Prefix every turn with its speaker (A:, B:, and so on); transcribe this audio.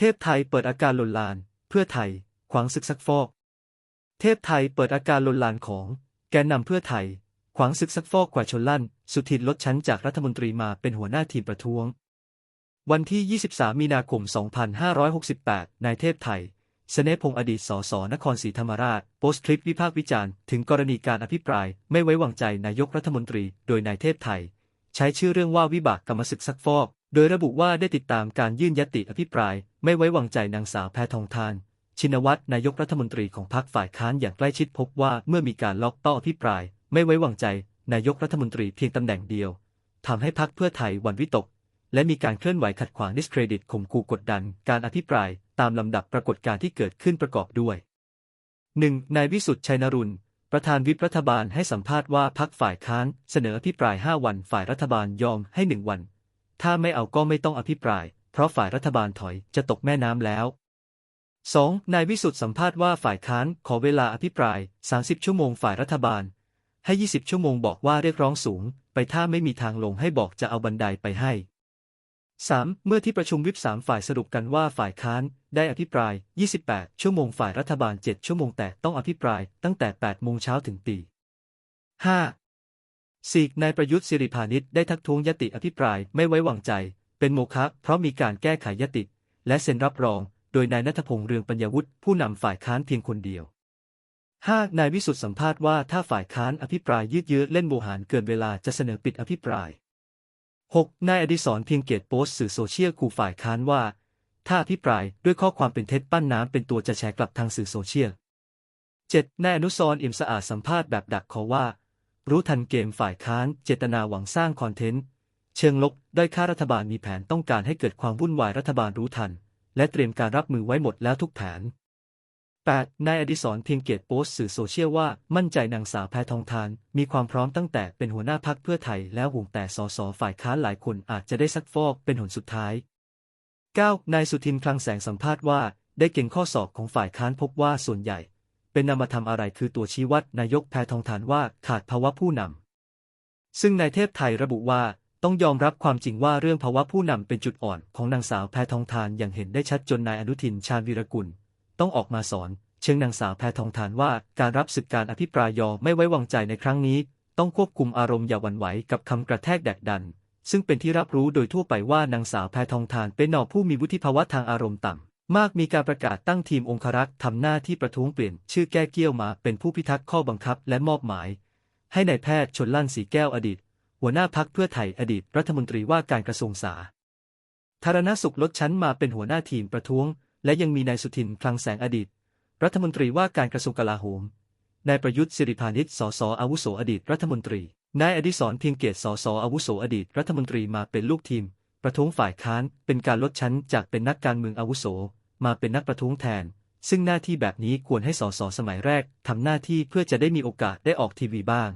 A: เทพไทยเปิดอาการลนลาน เพื่อไทย ขวางศึกซักฟอก เทพไทยเปิดอาการลนลานของ แกนนำเพื่อไทย ขวางศึกซักฟอกกว่าชนลั่น สุทินลดชั้นจากรัฐมนตรีมาเป็นหัวหน้าทีมประท้วง วันที่ 23 มีนาคม 2568 นายเทพไทย เสนพงษ์อดีตสสนครศรีธรรมราช โพสต์คลิปวิพากษ์วิจารณ์ถึงกรณีการอภิปรายไม่ไว้วางใจนายกรัฐมนตรี โดยนายเทพไทย ใช้ชื่อเรื่องว่าวิบากกรรมศึกซักฟอก โดยระบุว่าได้ติดตามการยื่นยติอภิปราย ไม่ไว้วางใจนางสาวแพทองทาน ชินวัตรนายกรัฐมนตรีของพรรคฝ่ายค้านอย่างใกล้ชิดพบว่าเมื่อมีการล็อกต่ออภิปราย ไม่ไว้วางใจ นายกรัฐมนตรีเพียงตำแหน่งเดียวทำให้พรรคเพื่อไทยหวั่นวิตก และมีการเคลื่อนไหวขัดขวางดิสเครดิตข่มขู่กดดัน การอภิปรายตามลำดับปรากฏการณ์ที่เกิดขึ้นประกอบด้วย 1. นายวิสุทธิ์ชัยนรุนประธานวิปรัฐบาลให้สัมภาษณ์ว่าพักฝ่ายค้านเสนออภิปราย 5 วันฝ่ายรัฐบาลยอมให้ 1 วัน ถ้าไม่เอาก็ไม่ต้องอภิปราย เพราะฝ่ายรัฐบาลถอยจะตกแม่น้ำแล้ว 2. นายวิสุทธิ์สัมภาษณ์ว่าฝ่ายค้านขอเวลาอภิปราย 30 ชั่วโมงฝ่ายรัฐบาล ให้ 20 ชั่วโมงบอกว่าเรียกร้องสูง ไปถ้าไม่มีทางลงให้บอกจะเอาบันไดไปให้ 3. เมื่อที่ประชุมวิปสามฝ่ายสรุปกันว่าฝ่ายค้านได้อภิปราย 28 ชั่วโมงฝ่ายรัฐบาล 7 ชั่วโมงแต่ต้องอภิปรายตั้งแต่ 8 โมงเช้าถึงตี 5. สีกนายประยุทธ์สิริพานิชได้ทักท้วงยติอภิปรายไม่ไว้วางใจ เป็นโมฆะเพราะมีการแก้ไขยติ และเซ็นรับรอง โดยนายนัทพงษ์เรืองปัญญาวุฒิผู้นำฝ่ายค้านเพียงคนเดียว 5. นายวิสุทธ์สัมภาษณ์ว่าถ้าฝ่ายค้านอภิปรายยืดเยื้อเล่นโมหารเกินเวลาจะเสนอปิดอภิปราย 6. นายอดิศรเพียงเกตโพสต์สื่อโซเชียลขู่ฝ่ายค้านว่า ถ้าอภิปรายด้วยข้อความเป็นเท็จปั้นน้ำเป็นตัวจะแชร์กลับทางสื่อโซเชียล 7. นายอนุสรอิ่มสะอาดสัมภาษณ์แบบดักขอว่า รู้ทันเกมฝ่ายค้านเจตนาหวังสร้างคอนเทนต์ เชิงลบด้อยค่ารัฐบาลมีแผนต้องการให้เกิดความวุ่นวายรัฐบาลรู้ทัน และเตรียมการรับมือไว้หมดแล้วทุกแผน 8. นายอดิศรเพียงเกตโพสต์สื่อโซเชียลว่ามั่นใจนางสาวแพทองทาน มีความพร้อมตั้งแต่เป็นหัวหน้าพักเพื่อไทยแล้วห่วงแต่สสฝ่ายค้านหลายคนอาจจะได้ซักฟอกเป็นหนสุดท้าย 9. นายสุทินคลังแสงสัมภาษณ์ว่า ได้เก่งข้อสอบของฝ่ายค้านพบว่าส่วนใหญ่ เป็นนำมาทำอะไรคือตัวชี้วัดนายกแพทองทานว่าขาดภาวะผู้นำ ซึ่งนายเทพไทยระบุว่าต้องยอมรับความจริงว่าเรื่องภาวะผู้นำเป็นจุดอ่อนของนางสาวแพทองทานอย่างเห็นได้ชัดจนนายอนุทินชาญวีรกุล ต้องออกมาสอน เชิงนางสาวแพทองทานว่าการรับศึกการอภิปรายยอไม่ไว้วางใจในครั้งนี้ ต้องควบคุมอารมณ์อย่าหวั่นไหวกับคำกระแทกแดกดัน ซึ่งเป็นที่รับรู้โดยทั่วไปว่านางสาวแพทองทานเป็นนอผู้มีวุฒิภาวะทางอารมณ์ต่ำ มากมีการประกาศตั้งทีมองครักษ์ทำหน้าที่ประท้วงเปลี่ยน ชื่อแก้เกี้ยวมาเป็นผู้พิทักษ์ข้อบังคับและมอบหมาย ให้ในายแพทย์ชนลั่นสีแก้วอดีต หัวหน้าพักเพื่อไทยอดีตรัฐมนตรีว่าการกระทรวงสาธารณสุขลดชั้นมาเป็นหัวหน้าทีมประท้วง และยังมีนายสุทินคลังแสงอดีต รัฐมนตรีว่าการกระทรวงกลาโหมนายประยุทธ์สิริพานิชสสอาวุโสอดีตรัฐมนตรีนายอดิศรเพียงเกตสสอาวุโสอดีตรัฐมนตรีมาเป็นลูกทีม ประท้วงฝ่ายค้านเป็นการลดชั้นจากเป็นนักการเมืองอาวุโส มาเป็นนักประท้วงแทน ซึ่งหน้าที่แบบนี้ควรให้สสสมัยแรกทำหน้าที่เพื่อจะได้มีโอกาสได้ออกทีวีบ้าง